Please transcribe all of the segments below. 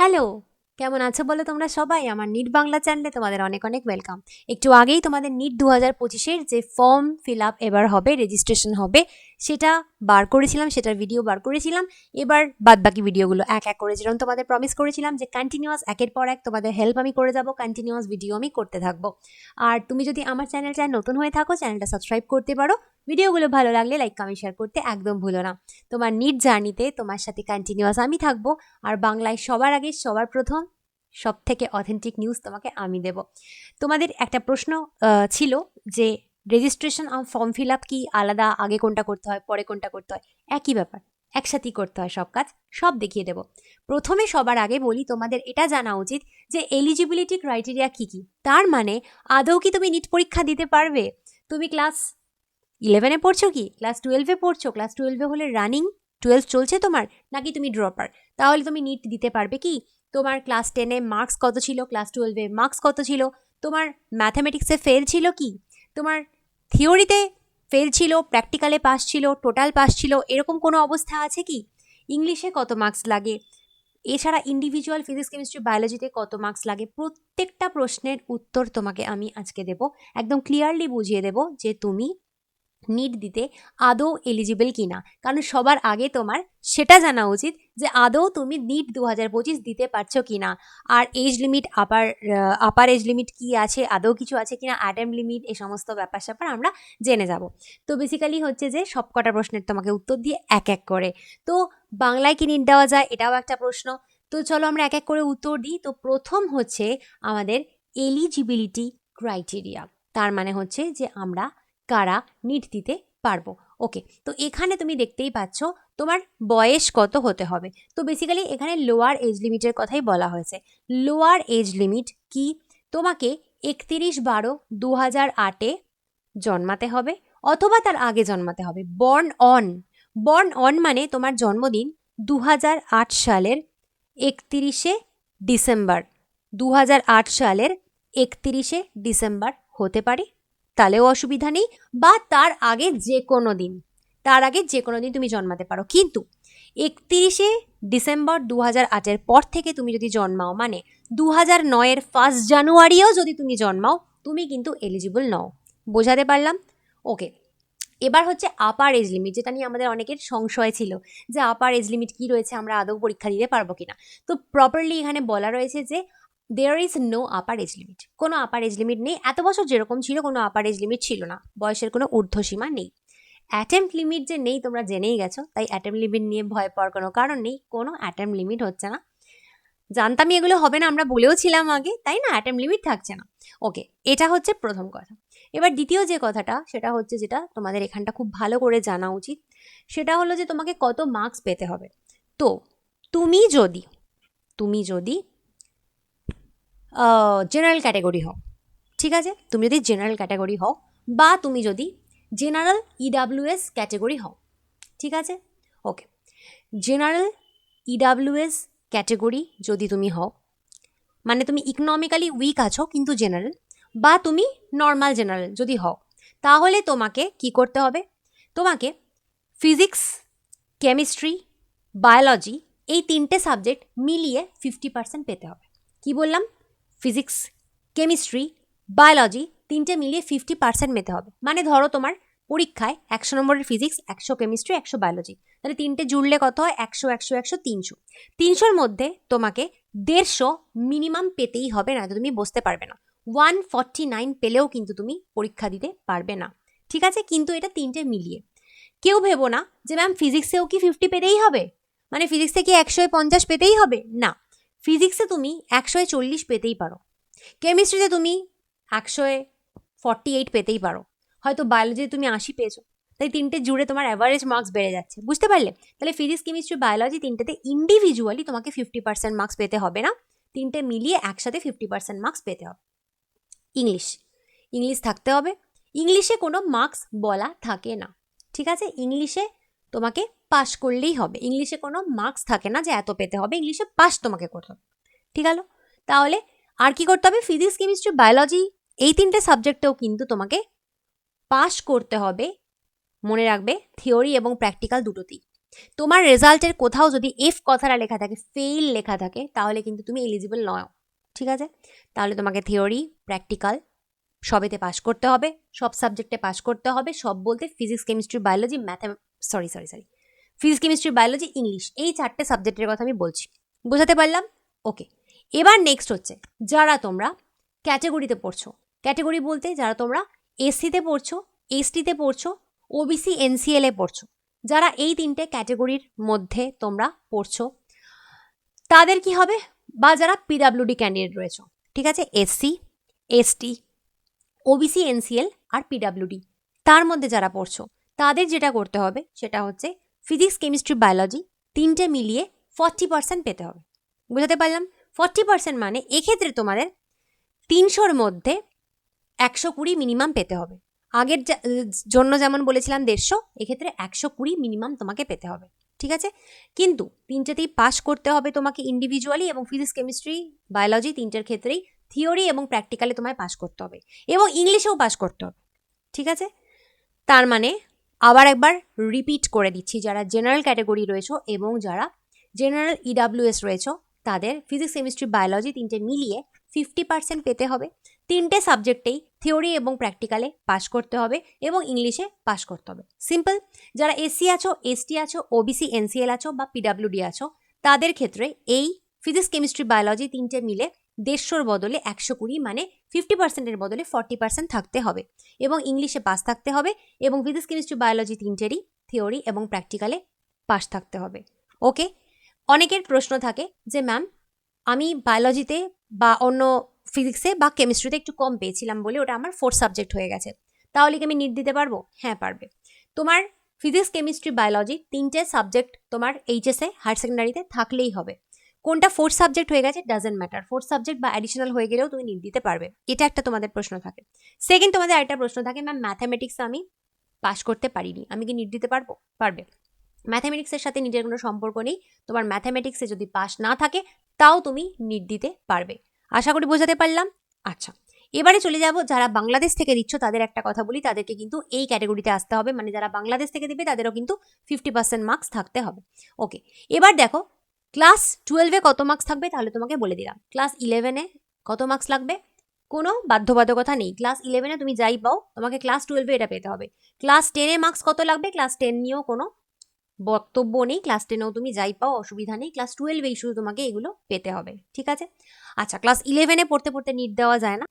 Hello, কেমন আছো বলো তোমরা সবাই? আমার নিট বাংলা চ্যানেলে তোমাদের অনেক অনেক ওয়েলকাম একটু আগেই তোমাদের নিট দু হাজার পঁচিশের যে ফর্ম ফিল আপ এবার হবে রেজিস্ট্রেশন হবে, সেটা বার করেছিলাম, সেটার ভিডিও বার করেছিলাম। এবার বাদ বাকি ভিডিওগুলো এক এক করে, যেরকম তোমাদের প্রমিস করেছিলাম যে কন্টিনিউয়াস একের পর এক তোমাদের হেল্প আমি করে যাব কন্টিনিউয়াস ভিডিও আমি করতে থাকব। আর তুমি যদি আমার চ্যানেলটা নতুন হয়ে থাকো চ্যানেলটা সাবস্ক্রাইব করতে পারো ভিডিওগুলো ভালো লাগলে লাইক কমেন্ট শেয়ার করতে একদম ভুলো না। তোমার নিট জার্নিতে তোমার সাথে কন্টিনিউয়াস আমি থাকব। আর বাংলায় সবার আগে সবার প্রথম সব থেকে অথেন্টিক নিউজ তোমাকে আমি দেব। তোমাদের একটা প্রশ্ন ছিল যে রেজিস্ট্রেশন ফর্ম ফিল আপ কি আলাদা, আগে কোনটা করতে হয়, পরে কোনটা করতে হয়? একই ব্যাপার, একসাথেই করতে হয় সব কাজ, সব দেখিয়ে দেব। প্রথমে সবার আগে বলি, তোমাদের এটা জানা উচিত যে এলিজিবিলিটি ক্রাইটেরিয়া কি কি? তার মানে আদৌ কি তুমি নিট পরীক্ষা দিতে পারবে? তুমি ক্লাস ইলেভেনে পড়ছো কি? ক্লাস টুয়েলভে পড়ছো? ক্লাস টুয়েলভে হলে রানিং? টুয়েলভ চলছে তোমার? নাকি তুমি ড্রপার তাহলে তুমি নিট দিতে পারবে কি? তোমার ক্লাস টেনে মার্কস কত ছিল? ক্লাস টুয়েলভে মার্কস কত ছিল? তোমার ম্যাথামেটিক্সে ফেল ছিল কি? তোমার থিওরিতে ফেল ছিল প্র্যাকটিক্যালে পাস ছিল টোটাল পাস ছিল, এরকম কোনো অবস্থা আছে কি? ইংলিশে কত মার্কস লাগে? এছাড়া ইন্ডিভিজুয়াল ফিজিক্স কেমিস্ট্রি বায়োলজিতে কত মার্কস লাগে? প্রত্যেকটা প্রশ্নের উত্তর তোমাকে আমি আজকে দেব। একদম ক্লিয়ারলি বুঝিয়ে দেব যে তুমি নিট দিতে আদৌ এলিজিবল কিনা। কারণ সবার আগে তোমার সেটা জানা উচিত যে আদৌ তুমি নিট দু হাজার পঁচিশ দিতে পারছ কিনা। আর age limit upper upper age limit কি আছে, আদৌ কিছু আছে কিনা অ্যাটেম লিমিট এই সমস্ত ব্যাপার স্যাপার আমরা জেনে যাব। তো বেসিক্যালি হচ্ছে যে সব কটা প্রশ্নের তোমাকে উত্তর দিয়ে এক এক করে। তো বাংলায় কি নিট দেওয়া যায় এটাও একটা প্রশ্ন। তো চলো আমরা এক এক করে উত্তর দিই। তো প্রথম হচ্ছে আমাদের এলিজিবিলিটি ক্রাইটেরিয়া তার মানে হচ্ছে যে আমরা কারা নিট দিতে পারব। ওকে তো এখানে তুমি দেখতেই পাচ্ছ তোমার বয়স কত হতে হবে। তো বেসিক্যালি এখানে লোয়ার এজ লিমিটের কথাই বলা হয়েছে। লোয়ার এজ লিমিট কি? তোমাকে একতিরিশ বারো দু হাজার আটে জন্মাতে হবে অথবা তার আগে জন্মাতে হবে। বর্ন অন বর্ন অন মানে তোমার জন্মদিন দু হাজার আট সালের একতিরিশে ডিসেম্বর। দু হাজার আট সালের একতিরিশে ডিসেম্বর হতে পারে। তাহলেও অসুবিধা নেই বা তার আগে যে কোনো দিন, তার আগে যে কোনো দিন তুমি জন্মাতে পারো। কিন্তু একতিরিশে ডিসেম্বর দু হাজার আটের পর থেকে তুমি যদি জন্মাও মানে দু হাজার নয়ের ফার্স্ট জানুয়ারিও যদি তুমি জন্মাও, তুমি কিন্তু এলিজিবল নও। বোঝাতে পারলাম? ওকে এবার হচ্ছে আপার এজ লিমিট যেটা নিয়ে আমাদের অনেকের সংশয় ছিল, যে আপার এজ লিমিট কী রয়েছে, আমরা আদৌ পরীক্ষা দিতে পারব কিনা? তো প্রপারলি এখানে বলা রয়েছে যে there is no upper age limit কোনো আপার এজ লিমিট নেই। এত বছর যেরকম ছিল, কোনো আপার এজ লিমিট ছিল না। বয়সের কোনো ঊর্ধ্বসীমা নেই। অ্যাটেম্প লিমিট যে নেই, তোমরা জেনেই গেছো। তাই অ্যাটেম্প লিমিট নিয়ে ভয় পাওয়ার কোনো কারণ নেই। কোনো অ্যাটেম্প লিমিট হচ্ছে না। জানতামই এগুলো হবে না, আমরা বলেও ছিলাম আগে। তাই না? অ্যাটেম্প লিমিট থাকছে না। ওকে এটা হচ্ছে প্রথম কথা। এবার দ্বিতীয় যে কথাটা, সেটা হচ্ছে যেটা তোমাদের এখানটা খুব ভালো করে জানা উচিত। সেটা হলো যে তোমাকে কত মার্কস পেতে হবে। তো, তুমি যদি তুমি যদি জেনারেল ক্যাটাগরি হও। ঠিক আছে? তুমি যদি জেনারেল ক্যাটাগরি হও বা তুমি যদি জেনারেল ইডাব্লিউএস ক্যাটাগরি হও। ঠিক আছে? ওকে জেনারেল ইডাব্লিউএস ক্যাটাগরি যদি তুমি হও মানে তুমি ইকোনমিক্যালি উইক আছো কিন্তু জেনারেল বা তুমি নর্মাল জেনারেল যদি হও, তাহলে তোমাকে কি করতে হবে? তোমাকে ফিজিক্স কেমিস্ট্রি বায়োলজি এই তিনটে সাবজেক্ট মিলিয়ে ফিফটি পার্সেন্ট পেতে হবে। কি বললাম? ফিজিক্স, কেমিস্ট্রি, বায়োলজি তিনটে মিলিয়ে ফিফটি পার্সেন্ট পেতে হবে। মানে ধরো তোমার পরীক্ষায় একশো নম্বরের ফিজিক্স, একশো কেমিস্ট্রি, একশো বায়োলজি। তাহলে তিনটে জুড়লে কত হয়? একশো একশো একশো, তিনশো। তিনশোর মধ্যে তোমাকে দেড়শো মিনিমাম পেতেই হবে না তো তুমি বসতে পারবে না। ওয়ান ফর্টি নাইন পেলেও কিন্তু তুমি পরীক্ষা দিতে পারবে না। ঠিক আছে? কিন্তু এটা তিনটে মিলিয়ে। কেউ ভেবো না যে, ম্যাম, ফিজিক্সেও কি ফিফটি পেতেই হবে? মানে ফিজিক্সে কি একশো পঞ্চাশ পেতেই হবে? না। ফিজিক্সে তুমি একশোয় চল্লিশ পেতেই পারো। কেমিস্ট্রিতে তুমি একশোয় ফর্টি এইট পেতেই পারো। হয়তো বায়োলজিতে তুমি আশি পেয়েছ। তাই তিনটে জুড়ে তোমার অ্যাভারেজ মার্কস বেড়ে যাচ্ছে। বুঝতে পারলে? তাহলে ফিজিক্স কেমিস্ট্রি বায়োলজি তিনটেতে ইন্ডিভিজুয়ালি তোমাকে ফিফটি পার্সেন্ট মার্কস পেতে হবে না। তিনটে মিলিয়ে একসাথে ফিফটি পার্সেন্ট মার্কস পেতে হবে। ইংলিশ ইংলিশ থাকতে হবে। ইংলিশে কোনো মার্কস বলা থাকে না। ঠিক আছে? ইংলিশে তোমাকে পাশ করলেই হবে। ইংলিশে কোনো মার্কস থাকে না যে এত পেতে হবে। ইংলিশে পাস তোমাকে করতে হবে। ঠিক আছে তাহলে আর কি করতে হবে? ফিজিক্স কেমিস্ট্রি বায়োলজি এই তিনটে সাবজেক্টেও কিন্তু তোমাকে পাস করতে হবে। মনে রাখবে থিওরি এবং প্র্যাকটিক্যাল দুটোতেই। তোমার রেজাল্টের কোথাও যদি এফ কথাটা লেখা থাকে ফেইল লেখা থাকে, তাহলে কিন্তু তুমি এলিজিবল নয় ঠিক আছে? তাহলে তোমাকে থিওরি প্র্যাকটিক্যাল সবেতে পাস করতে হবে। সব সাবজেক্টে পাস করতে হবে। সব বলতে physics chemistry biology ম্যাথাম sorry sorry sorry physics chemistry biology English এই চারটে সাবজেক্টের কথা আমি বলছি। বোঝাতে পারলাম? ওকে এবার নেক্সট হচ্ছে, যারা তোমরা ক্যাটেগরিতে পড়ছো। ক্যাটেগরি বলতে যারা তোমরা এসসিতে পড়ছো এসটিতে পড়ছো ওবিসি এনসিএলে পড়ছো। যারা এই তিনটে ক্যাটেগরির মধ্যে তোমরা পড়ছো, তাদের কি হবে? বা যারা পিডাব্লিউডি ক্যান্ডিডেট রয়েছে। ঠিক আছে? এসসি এসটি ওবিসি এনসিএল আর পিডাব্লিউডি তার মধ্যে যারা পড়ছো তাদের যেটা করতে হবে, সেটা হচ্ছে ফিজিক্স কেমিস্ট্রি বায়োলজি তিনটে মিলিয়ে ফর্টি পার্সেন্ট পেতে হবে। বুঝাতে পারলাম? ফর্টি পার্সেন্ট মানে এক্ষেত্রে তোমাদের তিনশোর মধ্যে একশো কুড়ি মিনিমাম পেতে হবে। আগের জন্য যেমন বলেছিলাম দেড়শো, এক্ষেত্রে একশো কুড়ি মিনিমাম তোমাকে পেতে হবে। ঠিক আছে? কিন্তু তিনটেতেই পাস করতে হবে তোমাকে ইন্ডিভিজুয়ালি এবং ফিজিক্স কেমিস্ট্রি বায়োলজি তিনটের ক্ষেত্রেই থিওরি এবং প্র্যাকটিক্যালে তোমায় পাস করতে হবে। এবং ইংলিশেও পাস করতে হবে। ঠিক আছে? তার মানে আবার একবার রিপিট করে দিচ্ছি, যারা জেনারেল ক্যাটাগরি রয়েছে এবং যারা জেনারেল ইডাব্লিউএস রয়েছে, তাদের ফিজিক্স কেমিস্ট্রি বায়োলজি তিনটে মিলিয়ে ফিফটি পার্সেন্ট পেতে হবে। তিনটে সাবজেক্টেই থিওরি এবং প্র্যাকটিক্যালে পাস করতে হবে এবং ইংলিশে পাস করতে হবে। সিম্পল যারা এসসি আছো এসটি আছো ওবিসি এনসিএল আছো বা পিডাব্লিউডি আছো, তাদের ক্ষেত্রে এই ফিজিক্স কেমিস্ট্রি বায়োলজি তিনটে মিলে দেড়শোর বদলে একশো কুড়ি মানে ফিফটি পার্সেন্টের বদলে ফর্টি পার্সেন্ট থাকতে হবে। এবং ইংলিশে পাস থাকতে হবে এবং ফিজিক্স কেমিস্ট্রি বায়োলজি তিনটেরই থিওরি এবং প্র্যাকটিক্যালে পাস থাকতে হবে। ওকে অনেকের প্রশ্ন থাকে যে ম্যাম আমি বায়োলজিতে বা অন্য ফিজিক্সে বা কেমিস্ট্রিতে একটু কম পেয়েছিলাম বলে ওটা আমার ফোর্থ সাবজেক্ট হয়ে গেছে। তাহলে কি আমি নিট দিতে পারব? হ্যাঁ পারবে। তোমার ফিজিক্স কেমিস্ট্রি বায়োলজি তিনটে সাবজেক্ট তোমার এইচএসে হায়ার সেকেন্ডারিতে থাকলেই হবে। কোনটা ফোর্থ সাবজেক্ট হয়ে গেছে ডাজেন্ট ম্যাটার ফোর্থ সাবজেক্ট বা অ্যাডিশনাল হয়ে গেলেও তুমি নিট দিতে পারবে। এটা একটা তোমাদের প্রশ্ন থাকে। সেকেন্ড তোমাদের আরেকটা প্রশ্ন থাকে ম্যাম ম্যাথামেটিক্স আমি পাশ করতে পারিনি। আমি কি নিট দিতে পারব? পারবে। ম্যাথামেটিক্সের সাথে নিজের কোনো সম্পর্ক নেই। তোমার ম্যাথামেটিক্সে যদি পাস না থাকে, তাও তুমি নিট দিতে পারবে। আশা করি বোঝাতে পারলাম? আচ্ছা। এবারে চলে যাব, যারা বাংলাদেশ থেকে দিচ্ছ, তাদের একটা কথা বলি। তাদেরকে কিন্তু এই ক্যাটাগরিতে আসতে হবে। মানে যারা বাংলাদেশ থেকে দেবে, তাদেরও কিন্তু ফিফটি পার্সেন্ট মার্কস থাকতে হবে। ওকে এবার দেখো ক্লাস টুয়েলভে কত মার্কস থাকবে তাহলে তোমাকে বলে দিলাম। ক্লাস ইলেভেনে কত মার্কস লাগবে? কোনো বাধ্যবাধকতা নেই। ক্লাস ইলেভেনে তুমি যাই পাও, তোমাকে ক্লাস টুয়েলভে এটা পেতে হবে। ক্লাস টেনে মার্কস কত লাগবে? ক্লাস টেন নিয়েও কোনো বক্তব্য নেই। ক্লাস টেনেও তুমি যাই পাও, অসুবিধা নেই। ক্লাস টুয়েলভেই শুধু তোমাকে এগুলো পেতে হবে। ঠিক আছে? আচ্ছা ক্লাস ইলেভেনে পড়তে পড়তে নিট দেওয়া যায় না।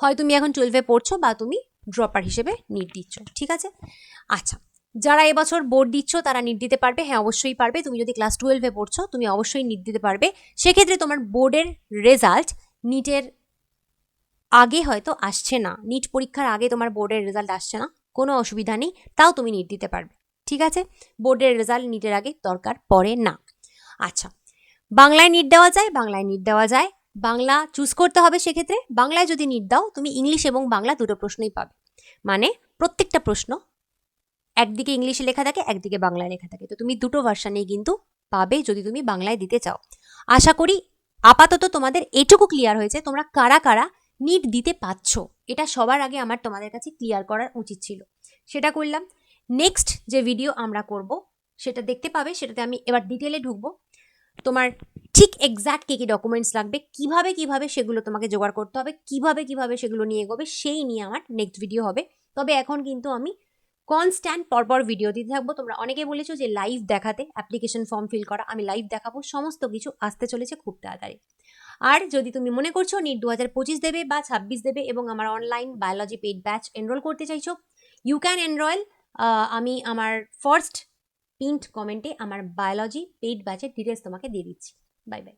হয় তুমি এখন টুয়েলভে পড়ছো বা তুমি ড্রপার হিসেবে নিট দিচ্ছ। ঠিক আছে? আচ্ছা যারা এবছর বোর্ড দিচ্ছ, তারা নিট দিতে পারবে। হ্যাঁ অবশ্যই পারবে। তুমি যদি ক্লাস টুয়েলভে পড়ছো, তুমি অবশ্যই নিট দিতে পারবে। সেক্ষেত্রে তোমার বোর্ডের রেজাল্ট নিটের আগে হয়তো আসছে না। নিট পরীক্ষার আগে তোমার বোর্ডের রেজাল্ট আসছে না। কোনো অসুবিধা নেই। তাও তুমি নিট দিতে পারবে। ঠিক আছে? বোর্ডের রেজাল্ট নিটের আগে দরকার পড়ে না। আচ্ছা বাংলায় নিট দেওয়া যায়, বাংলায় নিট দেওয়া যায়। বাংলা চুজ করতে হবে সেক্ষেত্রে। বাংলায় যদি নিট দাও, তুমি ইংলিশ এবং বাংলা দুটো প্রশ্নই পাবে। মানে প্রত্যেকটা প্রশ্ন একদিকে ইংলিশে লেখা থাকে, একদিকে বাংলায় লেখা থাকে। তো তুমি দুটো ভার্সানেই কিন্তু পাবে যদি তুমি বাংলায় দিতে চাও। আশা করি আপাতত তোমাদের এটুকু ক্লিয়ার হয়েছে। তোমরা কারা কারা নিট দিতে পাচ্ছ এটা সবার আগে আমার তোমাদের কাছে ক্লিয়ার করার উচিত ছিল। সেটা করলাম। নেক্সট যে ভিডিও আমরা করব, সেটা দেখতে পাবে, সেটাতে আমি এবার ডিটেলে ঢুকবো। তোমার ঠিক এক্স্যাক্ট কী কী ডকুমেন্টস লাগবে, কীভাবে কীভাবে সেগুলো তোমাকে জোগাড় করতে হবে, কীভাবে কীভাবে সেগুলো নিয়ে এগোবে, সেই নিয়ে আমার নেক্সট ভিডিও হবে। তবে এখন কিন্তু আমি কনস্ট্যান্ট পরপর ভিডিও দিতে থাকব। তোমরা অনেকে বলেছ যে লাইভ দেখাতে অ্যাপ্লিকেশন ফর্ম ফিল করা, আমি লাইভ দেখাবো, সমস্ত কিছু আসতে চলেছে খুব তাড়াতাড়ি। আর যদি তুমি মনে করছ নিট দু হাজার পঁচিশ দেবে বা ছাব্বিশ দেবে এবং আমার online biology paid batch enroll করতে চাইছো ইউ ক্যান এনরোল আমি আমার ফার্স্ট পিন্ট কমেন্টে আমার বায়োলজি পেইড ব্যাচের ডিটেলস তোমাকে দিয়ে দিচ্ছি। Bye bye